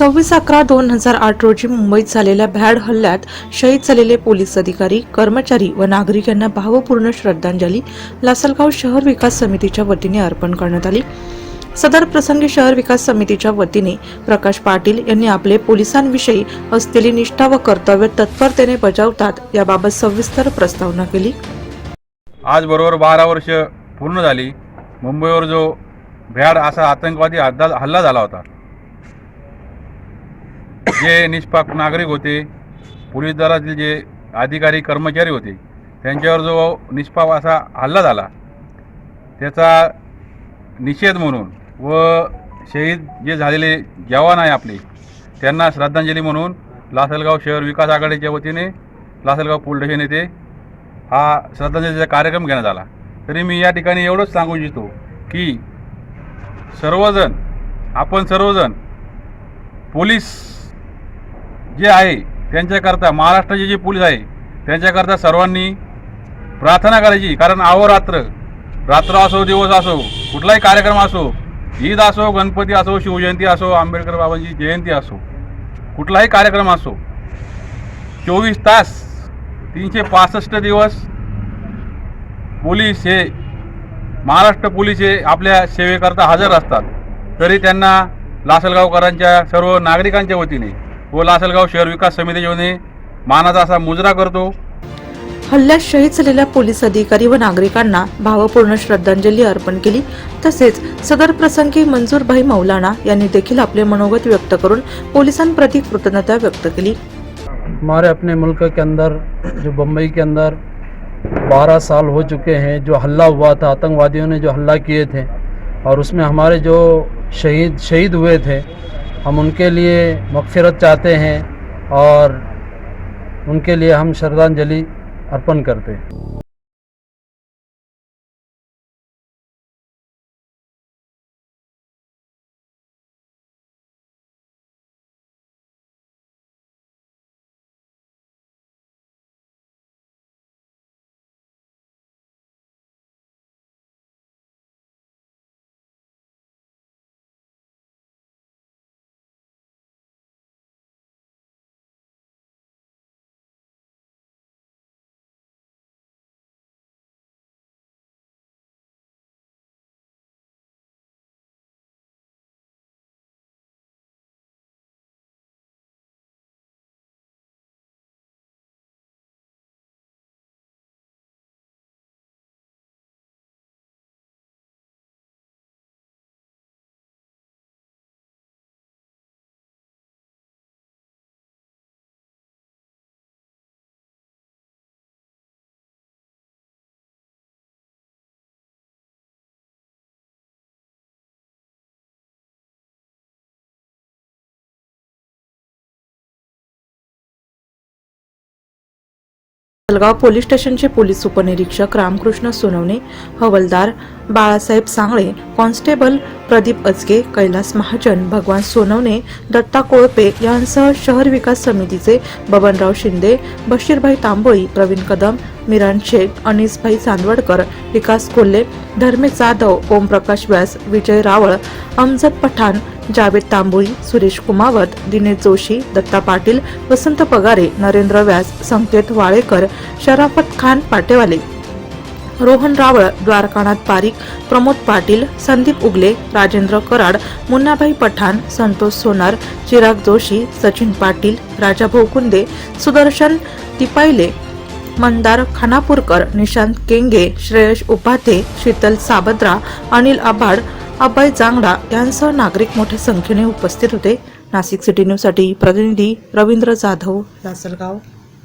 सव्वीस अकरा दोन हजार आठ रोजी मुंबईत झालेल्या भ्याड हल्ल्यात शहीद झालेले पोलीस अधिकारी कर्मचारी व नागरिक यांना भावपूर्ण श्रद्धांजली. लासलगाव शहर विकास समितीच्या वतीने अर्पण करण्यात आली. सदर प्रसंगी शहर विकास समितीच्या वतीने प्रकाश पाटील यांनी आपले पोलिसांविषयी असलेली निष्ठा व कर्तव्य तत्परतेने बजावतात याबाबत सविस्तर प्रस्तावना केली. आज बरोबर बारा वर्ष पूर्ण झाली. मुंबईवर जो भ्याड असा आतंकवादी हल्ला हल्ला झाला होता जे निष्पाक नागरिक होते पोलीस दलातील जे अधिकारी कर्मचारी होते त्यांच्यावर जो निष्पाप असा हल्ला झाला त्याचा निषेध म्हणून व शहीद जे झालेले जवान आहे आपले त्यांना श्रद्धांजली म्हणून लासलगाव शहर विकास आघाडीच्या वतीने लासलगाव पोलीस स्टेशन येथे हा श्रद्धांजलीचा कार्यक्रम घेण्यात आला. तरी मी या ठिकाणी एवढंच सांगू इच्छितो की सर्वजण आपण सर्वजण पोलीस जे आहे त्यांच्याकरता महाराष्ट्राचे जे पोलीस आहे त्यांच्याकरता सर्वांनी प्रार्थना करायची. कारण अहोरात्र रात्र असो दिवस असो कुठलाही कार्यक्रम असो ईद असो गणपती असो शिवजयंती असो आंबेडकर बाबांची जयंती असो कुठलाही कार्यक्रम असो चोवीस तास तीनशे पासष्ट दिवस पोलीस हे महाराष्ट्र पोलीस हे आपल्या सेवेकरता हजर असतात. तरी त्यांना लासलगावकरांच्या सर्व नागरिकांच्या वतीने व लासलगाव शहर विकास समितीच्या वतीने मानाचा असा मुजरा करतो. हल्ल्यात शहीद झालेल्या पोलीस अधिकारी व नागरिकांना भावपूर्ण श्रद्धांजली अर्पण केली. तसेच सदर प्रसंगी मंजूरभाई मौलाना यांनी देखील आपले मनोगत व्यक्त करून पोलिसांप्रती कृतज्ञता व्यक्त केली. हमारे अपने मुल्क के अंदर जो बम्बई के अंदर 12 साल हो चुके हैं जो हल्ला हुआ था आतंकवादियों ने जो हल्ला किए थे और उसमें हमारे जो शहीद शहीद हुए थे हम उनके लिए मगफिरत चाहते हैं और उनके लिए हम श्रद्धांजलि अर्पण करते हैं। जलगाव पोलीस स्टेशनचे पोलीस उपनिरीक्षक रामकृष्ण सोनवणे हवलदार बाळासाहेब सांगळे कॉन्स्टेबल प्रदीप अचके कैलास महाजन भगवान सोनवणे दत्ता कोळपे यांसह शहर विकास समितीचे बबनराव शिंदे बशीरभाई तांबोळी प्रवीण कदम मिरान शेख अनिसभाई चांदवडकर विकास कोल्हे धर्मे जाधव ओमप्रकाश व्यास विजय रावळ अमजद पठाण जावेद तांबोळी सुरेश कुमावत दिनेश जोशी दत्ता पाटील वसंत पगारे नरेंद्र व्यास संकेत वाळेकर शराफत खान पाटेवाले. रोहन रावळ द्वारकानाथ पारिक प्रमोद पाटील संदीप उगले राजेंद्र कराड मुन्नाभाई पठाण संतोष सोनार चिराग जोशी सचिन पाटील राजा भोकुंदे सुदर्शन तिपायले मंदार खानापूरकर निशांत केंगे श्रेयश उपाते शीतल साबद्रा अनिल आभाड अभय चांगडा यांसह नागरिक मोठ्या संख्येने उपस्थित होते. नाशिक सिटी न्यूजसाठी प्रतिनिधी रवींद्र जाधव लासलगाव.